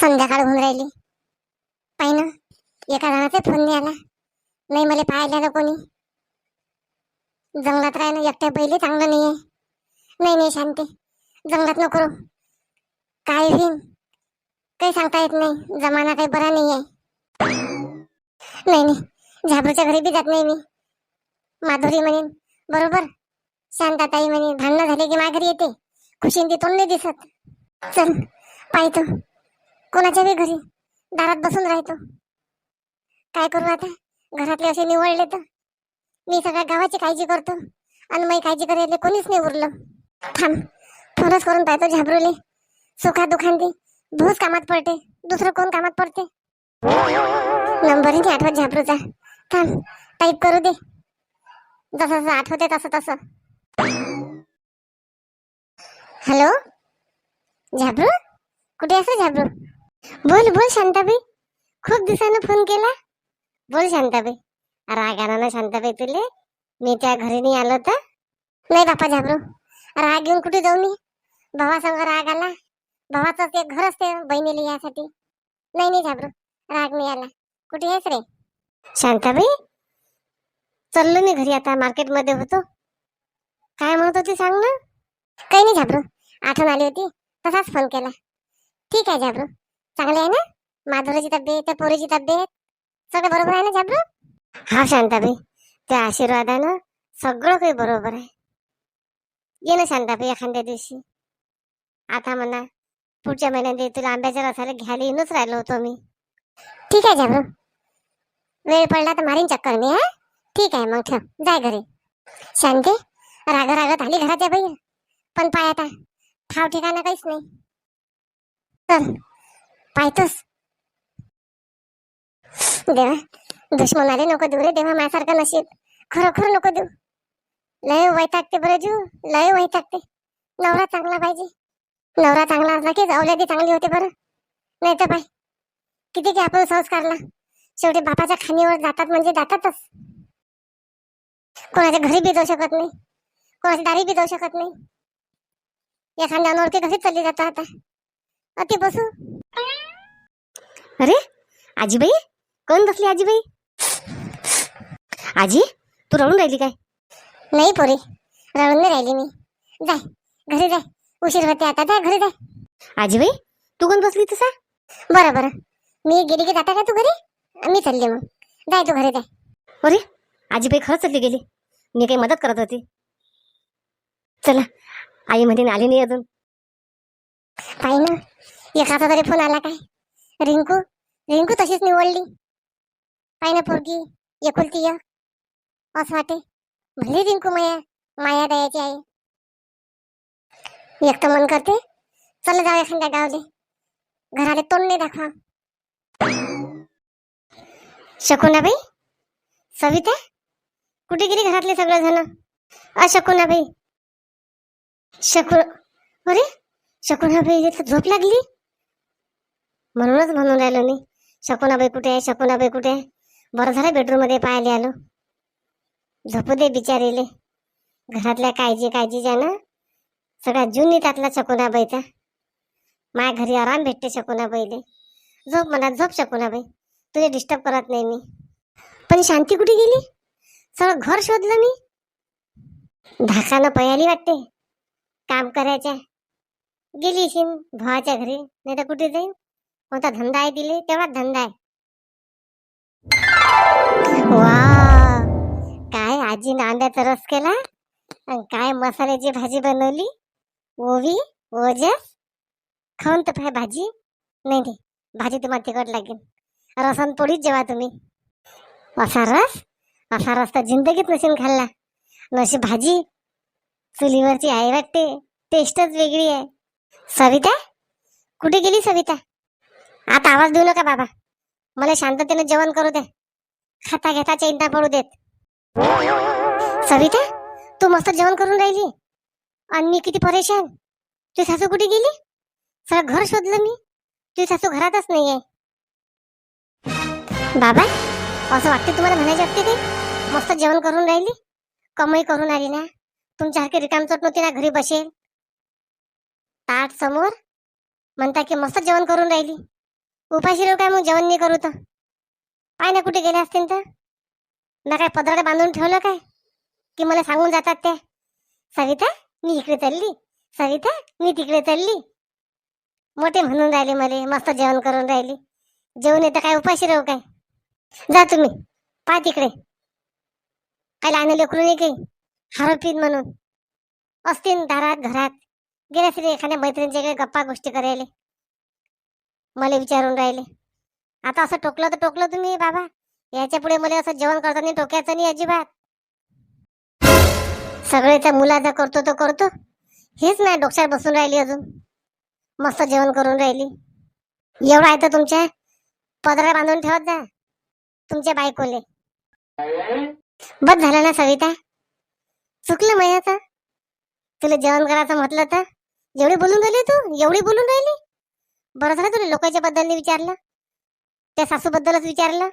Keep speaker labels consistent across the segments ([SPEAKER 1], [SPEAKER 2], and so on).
[SPEAKER 1] संध्याकाळ होऊन राहिली. पाहि ना एका जणाचा फोन नाही आला नाही मला पाहायला आलं कोणी. जंगलात राहणं एकट्या पहिले चांगलं नाही आहे नाही नाही शांती. जंगलात नको काय होईन? काही सांगता येत नाही. जमाना काही बरा नाही आहे नाही नाही. झाबरूच्या घरी बी जात नाही मी. माधुरी म्हणेन बरोबर. शांताताई म्हणे भांडणं झाले की माघारी येते. खुशीन ती तोंड नाही दिसत. चल पाहतो. कोणाच्या बी घरी दारात बसून राहतो. काय करू आता? घरातले असे निवडले तर. मी सगळ्या गावाची काळजी करतो. आणि मी काळजी करायला कोणीच नाही उरलं. थांब. फोनच करून पाहतो झाबरूले. सुखा दुखांती. भूस कामात पडते. दुसरं कोण कामात पडते? नंबर नाही आठवत झाबरूचा. थांब. टाईप करू दे. जसं जसं आठवते तसं तसं हॅलो? झाबरू? कुठे असं झाबरू? बोल बोल शांताबाई. खूप दिवसानं फोन केला. बोल शांताबाई. राग आला ना शांताबाई तुले. मी त्या घरी नाही आलो तर. नाही बापा झाबरू. राग घेऊन कुठे जाऊ मी? भावासंग राग आला. भावाचं ते घर असते बहिणीला यासाठी. नाही नाही झाबरू. राग नाही आला. कुठे आहेस रे? शांताबाई. चाललो मी घरी आता. मार्केटमध्ये होतो. काय म्हणत होती सांग ना. काही नाही झाबरू. आठवण आली होती. तसाच फोन केला. ठीक आहे झाबरू. चांगले आहे ना? माधुरीची तब्येत त्या पोरीची तब्येत सगळं बरोबर आहे ना झाबरू हा शांताबाई त्या आशीर्वादानं सगळं काही बरोबर आहे. ये ना शांताबाई एखाद्या दिवशी. आता म्हणा पुढच्या महिन्यात तुला आंब्याच्या रसाला घ्यायला येऊनच राहिलो होतो मी. ठीक आहे झाबरू वेळ पडला तर मारीन चक्कर मी हा? ठीक आहे मग ठेव. जाय घरी. शांती राग रागत आली घराच्या बाई पण पाय आता ठाव ठिकाणा काहीच नाही. चल. पाहतोस. देवा दुश्मनाले नको देऊ रे देवा माझ्यासारखं नशीब. खरोखर नको देऊ. लय वैतागते बरं जीव लय वैतागते. नवरा चांगला पाहिजे. नवरा चांगला असला की औलादी चांगली होते बरं. नाही तर पाय किती की आपण संस्कारला. शेवटी बापाच्या खाणीवर जातात म्हणजे जातातच. कोणाच्या घरी बी जाऊ शकत नाही. कोणाच्या दारी बी जाऊ शकत नाही. एखाद्या अनोळखी घरीच चालली जातो आता. अति बसू. अरे आजीबाई? कोण बसली आजीबाई? आजी तू रडून राहिली काय? नाही पोरी रडून नाही राहिली मी. जाय घरी जाय. उशीर होते आता जाय घरी जाय. आजीबाई तू कोण बसली तसा? बरं बरं. मी गेली की जाता का तू घरी? मी चालली मग. जाय तू घरी जाय. अरे आजीबाई खरंच चालली गेली. मी काही मदत करत होती. चला आई मध्ये आली नाही अजून. पाहि ना एखादा तरी फोन आला काय? रिंकू रिंकू तशीच निवडली. काय ना पोरगी एकुलती एक. असं वाटे. भले रिंकू माया माया दयाची आहे. एक तर मन करते. चल जाऊ एखाद्या गावले. घराले तोंड नाही दाखवा. शकुनाबाई सविता कुठे गेली घरातले सगळे जण? अशकुनाबाई शकु अरे शकुना बाई झोप लागली. म्हणूनच म्हणून राहिलो मी. शकुनाबाई कुठे आहे? शकुनाबाई कुठे आहे? बरं झालं बेडरूममध्ये पाहायला आलो. झोपू दे बिचारीले. घरातल्या काळजी काळजीच्या ना सगळा जून टाकला शकुनाबाईचा माझ्या घरी आराम भेटते शकुनाबाईले झोप म्हणा झोप शकुनाबाई तुझे डिस्टर्ब करत नाही मी. पण शांती कुठे गेली? सगळं घर शोधलं मी. धाकानं पयाली वाटते. काम करायच्या. गेली शिन भावाच्या घरी. नाही तर कुठे जाईन? कोणता धंदा आहे दिले? तेवढा धंदा आहे. वा काय आजी नांद्याचा रस केला? आणि काय मसाल्याची भाजी बनवली? ओवी ओजस? खाऊन तर पाय भाजी. नाही नाही. भाजी तुम्हाला तिखट लागेल. रसन पोळीच जेवा तुम्ही. असा रस? असा रस तर जिंदगीत नसेल खाल्ला. नशी भाजी. चुलीवरची आई वाटते. टेस्टच वेगळी आहे. सविता? कुठे गेली सविता? आता आवाज देऊ नका बाबा. मला शांततेने जेवण करू दे. खाता घेता चिंता पडू देत. सविता तू मस्त जेवण करून राहिली. आणि मी किती परेशान. तुझी सासू कुठे गेली? सगळं घर शोधलं मी. तुझी सासू घरातच नाहीये. बाबा असं वाटते तुम्हाला म्हणायचे वाटते ते? मस्त जेवण करून राहिली. कमाई करून आली ना. तुमच्यासारखी रिकामचोट नव्हती ना घरी बसेल? ताट समोर? म्हणता की मस्त जेवण करून राहिली. उपाशी राहू काय मग? जेवण नाही करू तर. पाय ना कुठे गेले असतील तर? ना काय पदराला बांधून ठेवलं काय? की मला सांगून जातात त्या सविता मी इकडे चालली. सविता मी तिकडे चालली. मोठे म्हणून राहिले मला मस्त जेवण करून राहिली. जेवण येतं काय उपाशी राहू काय? जा तुम्ही पा तिकडे. काय लहान लेकरू नाही काही. हरपीन म्हणून. असतील दारात घरात. गेल्या असतील एखाद्या मैत्रिणीच्या गप्पा गोष्टी करायला. मला विचारून राहिले. आता असं टोकलं तर टोकलं तुम्ही बाबा. याच्यापुढे मला असं जेवण करताना टोक्याचं नाही अजिबात. सगळेच्या मुलाचा करतो तो करतो. हेच नाही डोक्यात बसून राहिली अजून. मस्त जेवण करून राहिली. एवढं आहे तर तुमच्या पदरा बांधून ठेवत जा तुमच्या बायकोले. बस झालं ना सविता? चुकलं माझ्याचं तुला जेवण करायचं म्हटलं तर? एवढी बोलून राहिली तू? एवढी बोलून राहिली? बरं झालं तुला लोकांच्या बद्दल विचारलं? त्या सासूबद्दलच विचारलं?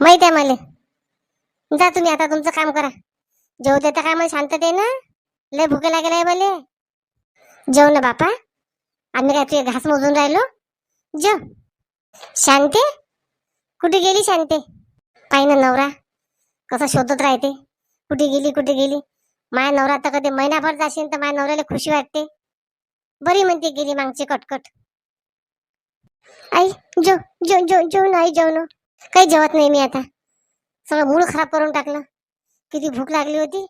[SPEAKER 1] माहीत आहे मला. जा तुम्ही आता तुमचं काम करा. जेव देता काय मला शांतते ना. लय भूक लागेल आहे मला. जेव ना बापा. आम्ही काय तुझे घास मोजून राहिलो. जेव. शांते? कुठे गेली शांते? पाहि ना नवरा. कसं शोधत राहते. कुठे गेली कुठे गेली? माया नवरा तर कधी महिनाभर जाशील तर माझ्या नवऱ्याला खुशी वाटते. बरी म्हणते गेली मागची कटकट. आई जो जो जो जो नाही जेवण काही जेवत नाही मी आता. सगळं मूळ खराब करून टाकलं. किती भूक लागली होती.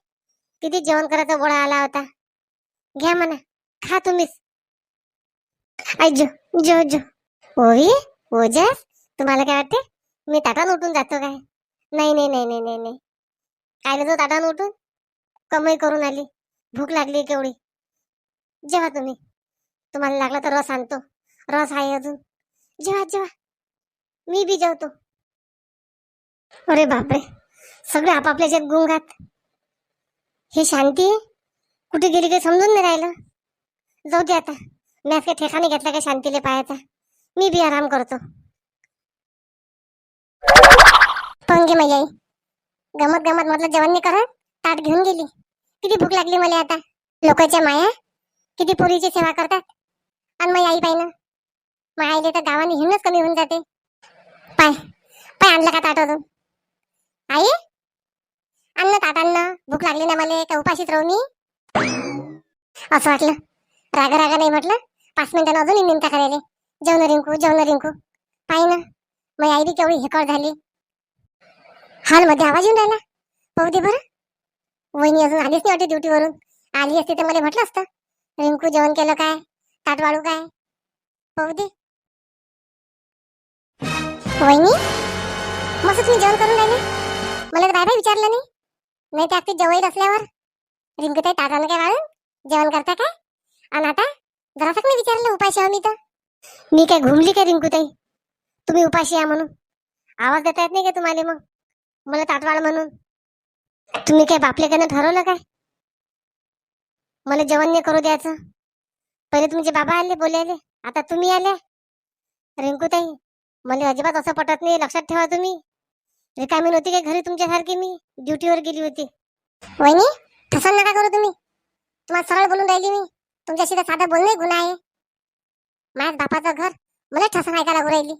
[SPEAKER 1] किती जेवण करायचा गोळा आला होता. घ्या म्हणा. खा तुम्हीच. आई जो जो जो ओवी ओजस तुम्हाला काय वाटते? मी ताटान उठून जातो काय? नाही नाही नाही नाही नाही. नाही काय तो ताटान उठून कमाई करून आली. भूक लागली केवढी. जेव्हा तुम्ही. तुम्हाला लागला तर रस आणतो. रस आहे अजून. जेव्हा जेव्हा. मी बी जेवतो. अरे बापरे. सगळे आपापल्या जग गुंगात हे शांती कुठे गेली काही समजून नाही राहिलं. जाऊ दे आता. मी आज काही ठेकाने घेतला काय शांतीले पायाचा मी बी आराम करतो. पंगे माझी आई. गमत गमत म्हटलं जेवण नाही करत. ताट घेऊन गेली. किती भूक लागली मला आता. लोकांच्या माया किती पोरीची सेवा करतात. आणि माझी आई पाहिजे मग आईले तर गावाने हिंडच कमी होऊन जाते. पाय पाय आणलं का ताट अजून? आई? आणलं ताट आणलं भूक लागली ना मला का उपाशीच राहू मी. असं वाटलं. रागा रागा नाही म्हटलं. पाच मिनिटांना अजून निमता करायले जेवण रिंकू जेवण रिंकू. पाय ना. मग आई बी केवढी हेकड झाली. हॉलमध्ये आवाज येऊन राहिला. पाहू दे बरं. वहिनी अजून आलीच नाही वाटते ड्युटीवरून. आली असती तर मला म्हटलं असतं. रिंकू जेवण केलं काय? ताट वाळू काय? पाहू दे. वहिनी मस्त तुम्ही जेवण करून राहिले. मला तर बाय विचारलं नाही. नाही ते अगदी जवळ असल्यावर रिंकू ताई ताटानं काय वाळून जेवण करता काय? आणि आता जरासं नाही विचारलं उपाशी आहो मी तर. मी काय घुमली काय रिंकू ताई तुम्ही उपाशी या म्हणून. आवाज देता येत नाही का तुम्हाला मग? मला ताटवाळ म्हणून. तुम्ही काय बापलेकडनं ठरवलं काय? मला जेवण नाही करू द्यायचं. पहिले तुमचे बाबा आले बोलायले आता तुम्ही आले. रिंकू ताई मला अजिबात असं पटत नाही लक्षात ठेवा तुम्ही. रिकामी नव्हती काय घरी तुमच्यासारखी मी? ड्युटीवर गेली होती. वहिनी ठसन नका करू तुम्ही. तुम्हाला सरळ बोलून राहिली मी. तुमच्याशी तर साधं बोलणे गुन्हा आहे. माझ्या बापाचं घर मला ठसन ऐकायला लागू राहिली.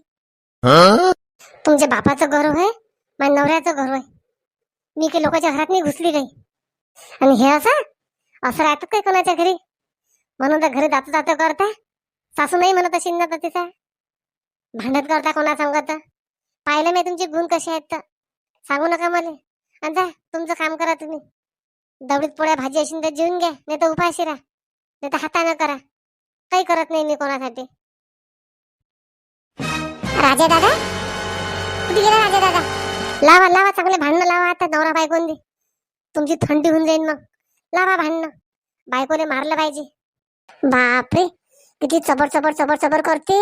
[SPEAKER 1] तुमच्या बापाचं घर होय माझ्या नवऱ्याचं घर होय. मी काही लोकांच्या घरात नाही घुसली काही. आणि हे असं? असं राहतात काय कोणाच्या घरी? म्हणून तर घरी जातो जातो करता. सासू नाही म्हणत अशी ना तिचा. भांडत करता कोणा सांगत? पाहिलं मी तुमचे गुण कसे आहेत तर. सांगू नका मला. आणि जा तुमचं काम करा तुम्ही. दवडीत पोळ्या भाजी असेल तर जेवून घ्या नाही तर उपाशी राहा. नाही तर हातानं करा. काही करत नाही मी कोणासाठी. राजा दादा? कुठे गेला राजा दादा? लावा लावा चांगले भांडणं लावा आता नवरा बायकोन दे तुमची थंडी होऊन जाईल मग. लावा भांडणं. बायकोने मारलं पाहिजे. बापरे! किती चबर चबर चबर चबर करते.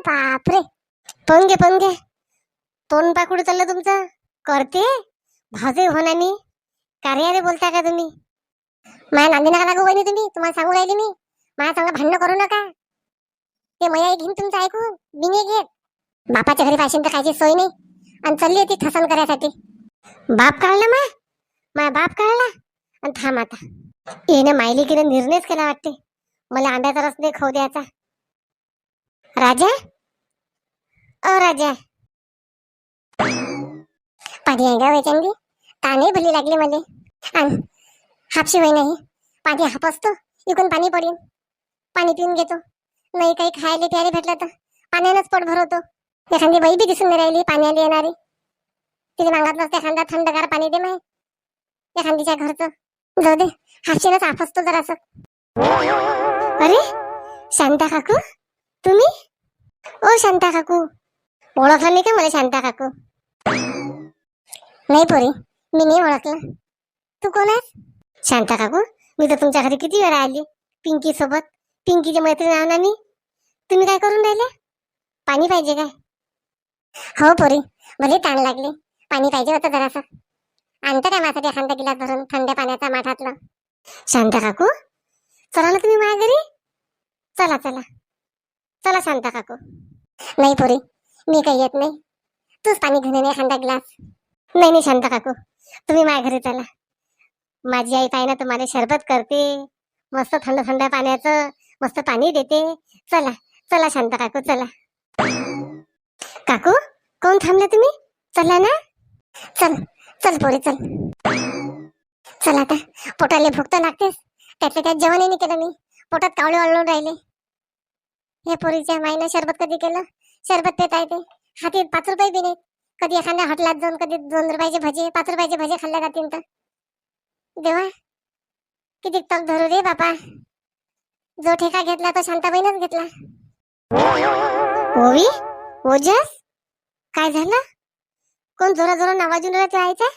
[SPEAKER 1] बापरे. पंगे घे पण घे. तोंड पा चाललं तुमचं. करते. भाजे मी कार्यालय बोलता का तुम्ही? माझ्या नांदी नका लागू वहिनी तुम्ही. तुम्हाला सांगू राहिली मी. माझ्या चांगलं भांडणं करू नका. ते मया घेईन तुमचं ऐकून बिने घेत. बापाच्या घरी पाहिजे तर कायची सोय नाही. आणि चालली होती ठसन करायसाठी. बाप काढला मा? माझा बाप काढला आणि थांब आता. येणे किरण निर्णयच केला वाटते. मला आंब्याचा रस दे खाऊ द्यायचा. राजा? ओ राजा. पाणी आहे का वेचंडी ताने भली लागली मले. आण हापशी होई नाही. पाणी हापसतो इकून पाणी पडेल पाणी पिऊन घेतो. नाही काही खायला प्यायला भेटलं तर पाण्यानंच पोट भरवतो. एखादी बाई बी दिसून नाही राहिली पाण्याला येणारी. तिने मागत नसते एखादा थंडगार पाणी दे माय. एखादीच्या घरचं. जाऊ दे हापशीनच हाफसतो जरासं. अरे शांता काकू? तुम्ही? ओ शांता काकू. ओळखलं नाही का मला शांता काकू? नाही पोरी मी नाही ओळखलं. तू कोण आहेस? शांता काकू मी तर तुमच्या घरी किती वेळा आली. पिंकी सोबत. पिंकीच्या मैत्रीण आहे ना मी. तुम्ही काय करून राहिले? पाणी पाहिजे काय? हो पोरी भले ताण लागले. पाणी पाहिजे होतं जरासं. आणतं काय माझ्यासाठी एखादा गिलास भरून थंड पाण्याचा माठातलं? शांता काकू चला ना तुम्ही माझ्या घरी. चला चला. चला शांता काकू. नाही पोरी मी काही येत नाही. तूच पाणी घेऊन ये एखादा ग्लास. नाही नाही शांता काकू. तुम्ही माझ्या घरी चला. माझी आई पाहिजे तुम्हाला शरबत करते. मस्त थंड थंड पाण्याचं मस्त पाणी देते. चला चला शांता काकू चला. काकू कोण थांबले तुम्ही? चला ना. चल चल पोरी चल. चल आता. पोटाला भुकत लागतेस. त्यातल्या त्यात जेवणही नाही केलं मी. पोटात कावळे अळून राहिले. हे पोरीच्या माईनं शरबत कधी केलं? शरबत पेता येते हाती पाच रुपये बी नाहीत. कधी एखाद्या हॉटेलात जाऊन कधी दोन रुपयाचे भजे पाच रुपयाचे भजे खाल्ल्या जातील तर. देवा किती तग धरू रे बापा. जो ठेका घेतला तो शांताबाईनच घेतला. ओवी ओजस काय झालं? कोण जोरा जोरा नावाजून राहते आईचा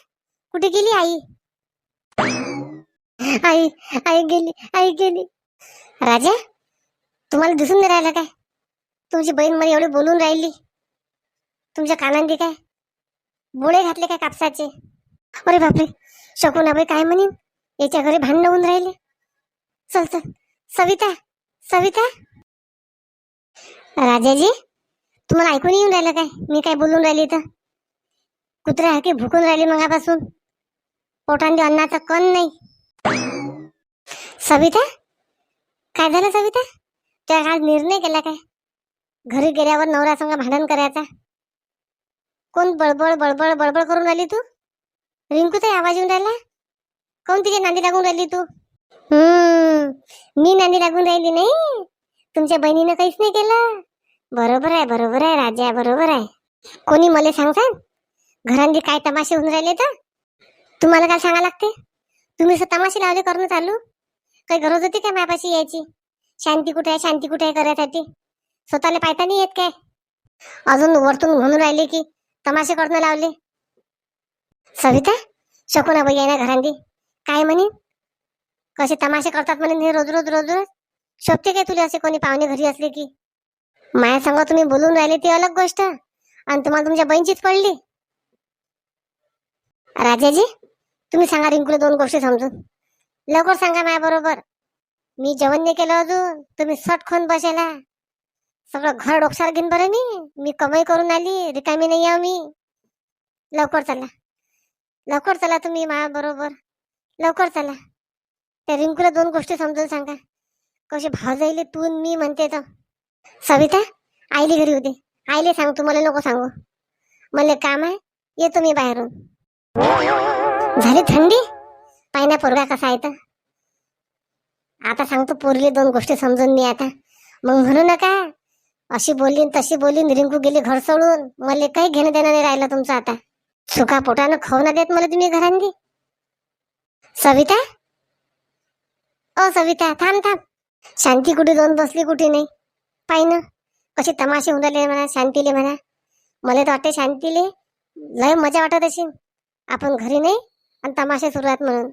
[SPEAKER 1] कुठे गेली आई? आई आई गेली आई गेली. राजा तुम्हाला दिसून नाही राहिलं काय? तुमची बहीण मला एवढी बोलून राहिली. तुमच्या कानांदी काय? बोळे घातले काय कापसाचे? अरे बापरे. शकुनाबाई काय म्हणेन? याच्या घरी भांडण होऊन राहिले. चल चल. सविता सविता. राजाजी तुम्हाला ऐकून येऊन राहिलं काय? मी काय बोलून राहिली तर कुत्र्या हाके भुकून राहिली मगापासून. पोटांनी अन्नाचा कण नाही. सविता? काय झालं सविता? त्या आज निर्णय केला काय? घरी गेल्यावर नवरा संग भांडण करायचा? कोण बळबळ बळबळ बळबळ करून राहिली तू? रिंकू आवाज येऊन राहिला? कोण तिच्या नांदी लागून राहिली तू? हम्म मी नांदी लागून राहिली नाही. तुमच्या बहिणीनं काहीच नाही केलं. बरोबर आहे बरोबर आहे राजा बरोबर आहे. कोणी मला सांगसान घरांनी काय तमाशे होऊन राहिले तर? तुम्हाला काय सांगा लागते? तुम्ही तमाशे लावले करणं चालू? काही गरज होती काय मायापाशी यायची? शांती कुठे आहे? शांती कुठे आहे करायसाठी स्वतःला पाहता नाही येत काय? अजून वरतून म्हणून राहिले की तमाशे करणं लावले. सविता शकुनाबाई आहे ना घरांदी? काय म्हणे? कसे तमाशे करतात म्हणे हे रोज रोज रोज रोज? शोभते काय तुला असे कोणी पाहुणे घरी असले की? माया संग तुम्ही बोलून राहिले ती अलग गोष्ट. आणि तुम्हाला तुमच्या बहिणीचीच पडली. राजाजी तुम्ही सांगा रिंकूला दोन गोष्टी समजून. लवकर सांगा माझ्या बरोबर मी जेवण नाही केलं अजून. तुम्ही सट खोन सगळं घर डोकसार घेईन बरं मी. मी कमाई करून आली. रिकामी नाही या मी. लवकर चला. लवकर चला तुम्ही माया बरोबर. लवकर चला. त्या रिंकूला दोन गोष्टी समजून सांगा. कशी भाव जाईल तू मी म्हणते तर. सविता आईली घरी होते. आईले सांग तुम्हाला नको सांगू. मला काम आहे. येतो मी बाहेरून. झाली थंडी? पाहिना पोरगा कसा आहे तर. आता सांगतो पोरली दोन गोष्टी समजून मी आता. मग म्हणू नका. अशी बोलीन तशी बोलीन रिंकू गेली घर सोडून. मला काही घेणं देणं नाही राहिलं तुमचं आता. सुका पोटानं खाऊ ना देत मला तुम्ही घरांनी. सविता? ओ सविता थांब थांब. शांती कुठे जाऊन बसली कुठे नाही? पाय ना. कसे तमाशे होऊन राहिले म्हणा शांतीले म्हणा. मला तर वाटते शांतीले लय मजा वाटत असेल. आपण घरी नाही आणि तमाशे सुरुवात म्हणून.